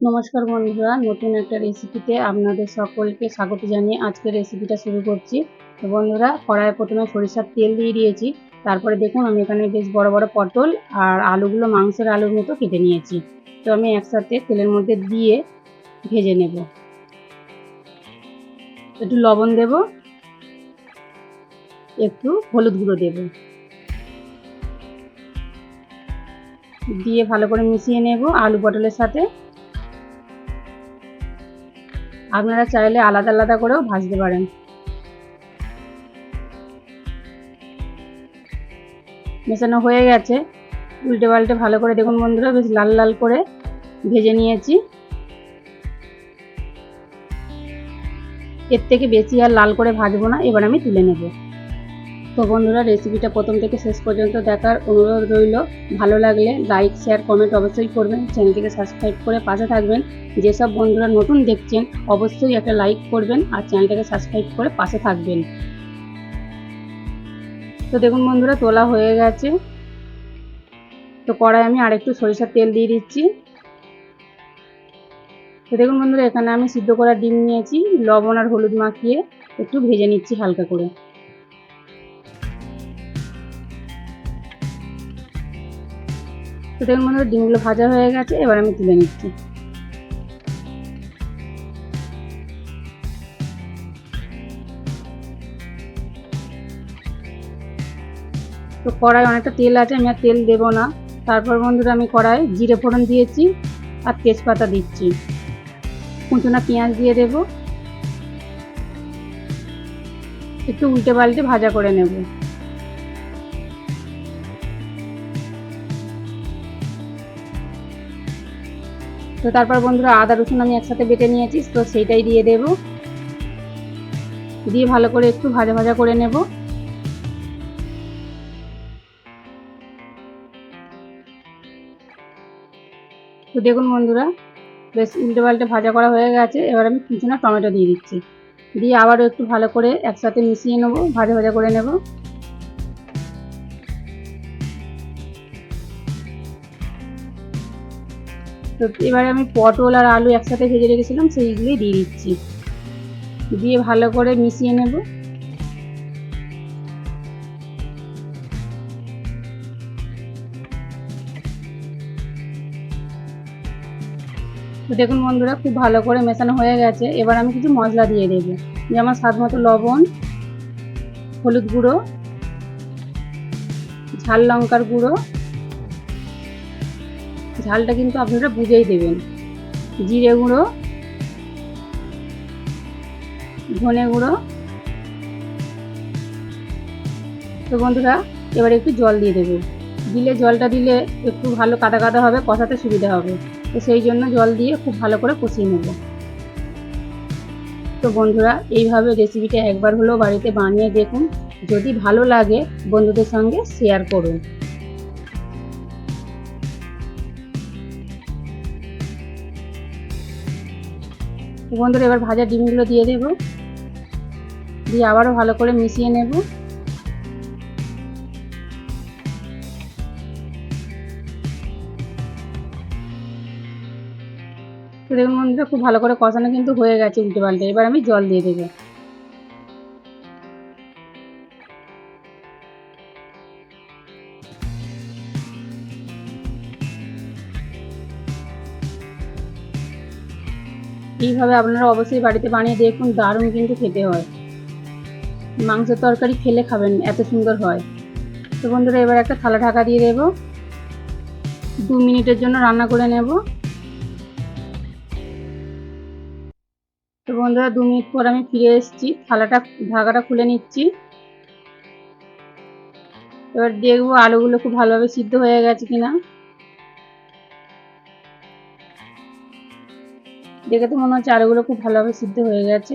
নমস্কার বন্ধুরা, নতুন একটা রেসিপিতে আপনাদের সকলকে স্বাগত জানিয়ে আজকের রেসিপিটা শুরু করছি। তো বন্ধুরা, কড়াইয়ে প্রথমে সরিষার তেল দিয়ে দিয়েছি। তারপরে দেখুন, আমি এখানে বেশ বড় বড় পটল আর আলুগুলো মাংসের আলুর মতো কেটে নিয়েছি। তো আমি একসাথে তেলের মধ্যে দিয়ে ভেজে নেব। একটু লবণ দেব, একটু হলুদ গুঁড়ো দেব। দিয়ে ভালো করে মিশিয়ে নেব আলু পটলের সাথে। আপনারা চাইলে আলাদা আলাদা করেও ভাজতে পারেন। মেশানো হয়ে গেছে। উল্টে পাল্টে ভালো করে দেখুন বন্ধুরা, বেশ লাল লাল করে ভেজে নিয়েছি। এর থেকে বেশি আর লাল করে ভাজবো না, এবার আমি তুলে নেব। তো বন্ধুরা রেসিপিটা প্রথম থেকে শেষ পর্যন্ত দেখার অনুরোধ রইল। ভালো লাগলে লাইক শেয়ার কমেন্ট অবশ্যই করবেন। চ্যানেলটিকে সাবস্ক্রাইব করে পাশে থাকবেন। যেসব বন্ধুরা নতুন দেখছেন, অবশ্যই একটা লাইক করবেন আর চ্যানেলটাকে সাবস্ক্রাইব করে পাশে থাকবেন। তো দেখুন বন্ধুরা, তোলা হয়ে গেছে। তো কড়াই আমি আরেকটু সরিষার তেল দিয়ে দিচ্ছি। তো দেখুন বন্ধুরা, এখানে আমি সিদ্ধ করা ডিম নিয়েছি, লবণ আর হলুদ মাখিয়ে একটু ভেজে নিচ্ছি হালকা করে। তো দেখুন বন্ধুরা ডিমগুলো ভাজা হয়ে গেছে, এবার আমি তুলে নিচ্ছি। তো কড়াই অনেকটা তেল আছে, আমি আর তেল দেবো না। তারপর বন্ধুরা, আমি কড়াই জিরে ফোড়ন দিয়েছি আর তেজপাতা দিচ্ছি। কুচনা পেঁয়াজ দিয়ে দেব। একটু উল্টে পাল্টে ভাজা করে নেব। তো তারপর বন্ধুরা আদা, রসুন আমি একসাথে বেটে নিয়েছি, তো সেইটাই দিয়ে দেব। দিয়ে ভালো করে একটু ভাজা ভাজা করে নেব। তো দেখুন বন্ধুরা, বেশ উল্টে পাল্টে ভাজা করা হয়ে গেছে, এবার আমি কিছু না টমেটো দিয়ে দিচ্ছি। দিয়ে আবারও একটু ভালো করে একসাথে মিশিয়ে নেব, ভাজা ভাজা করে নেব। তো এবারে আমি পটল আর আলু একসাথে ভেজে রেখেছিলাম সেইগুলি দিয়ে দিচ্ছি। দিয়ে ভালো করে মিশিয়ে নেব। দেখুন বন্ধুরা, খুব ভালো করে মেশানো হয়ে গেছে। এবার আমি কিছু মশলা দিয়ে দেবো। যেমন স্বাদ মতো লবণ, হলুদ গুঁড়ো, ঝাল লঙ্কার গুঁড়ো ঝালটা কিন্তু আপনারা বুঝেই দেবেন। জিরে গুঁড়ো, ধনে গুঁড়ো। তো বন্ধুরা, এবার একটু জল দিয়ে দেবে। দিলে জলটা দিলে একটু ভালো কাদা কাদা হবে, কষাতে সুবিধা হবে। তো সেই জন্য জল দিয়ে খুব ভালো করে কষিয়ে নেব। তো বন্ধুরা, এইভাবে রেসিপিটা একবার হলেও বাড়িতে বানিয়ে দেখুন। যদি ভালো লাগে বন্ধুদের সঙ্গে শেয়ার করুন। বন্ধুরা, এবার ভাজা ডিমগুলো দিয়ে দেব। দিয়ে আবারও ভালো করে মিশিয়ে নেব। তো দেখুন বন্ধুরা, খুব ভালো করে কষানো কিন্তু হয়ে গেছে উল্টে পাল্টে। এবার আমি জল দিয়ে দেবো। এইভাবে আপনারা অবশ্যই বাড়িতে বানিয়ে দেখুন, দারুণ কিন্তু খেতে হয়। মাংসের তরকারি খেলে খাবেন, এত সুন্দর হয়। তো বন্ধুরা, এবার একটা থালা ঢাকা দিয়ে দেবো। দু মিনিটের জন্য রান্না করে নেব। তো বন্ধুরা, দু মিনিট পর আমি ফিরে এসেছি। থালাটা, ঢাকাটা খুলে নিচ্ছি। এবার দেখব আলুগুলো খুব ভালোভাবে সিদ্ধ হয়ে গেছে কিনা। দেখে তো মনে হচ্ছে আলুগুলো খুব ভালোভাবে সিদ্ধ হয়ে গেছে।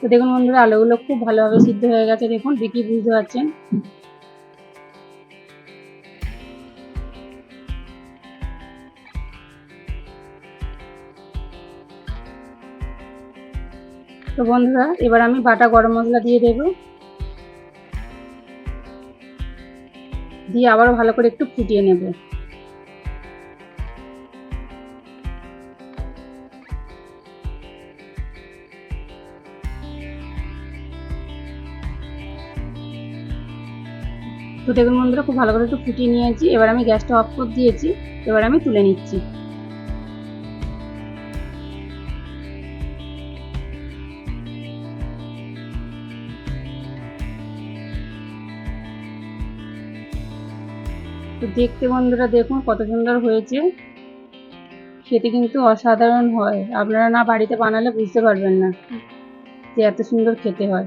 তো দেখুন বন্ধুরা, আলুগুলো খুব ভালোভাবে সিদ্ধ হয়ে গেছে। দেখুন, দেখি বুঝতে পারছেন? তো বন্ধুরা, এবার আমি বাটা গরম মশলা দিয়ে দেব। দিয়ে আবারও ভালো করে একটু ফুটিয়ে নেব। তো দেখুন বন্ধুরা, খুব ভালো করে একটু ফুটিয়ে নিয়েছি। এবার আমি গ্যাসটা অফ করে দিয়েছি। এবার আমি তুলে নিচ্ছি। তো দেখতে বন্ধুরা, দেখুন কত সুন্দর হয়েছে। খেতে কিন্তু অসাধারণ হয়। আপনারা না বাড়িতে বানালে বুঝতে পারবেন না যে এত সুন্দর খেতে হয়।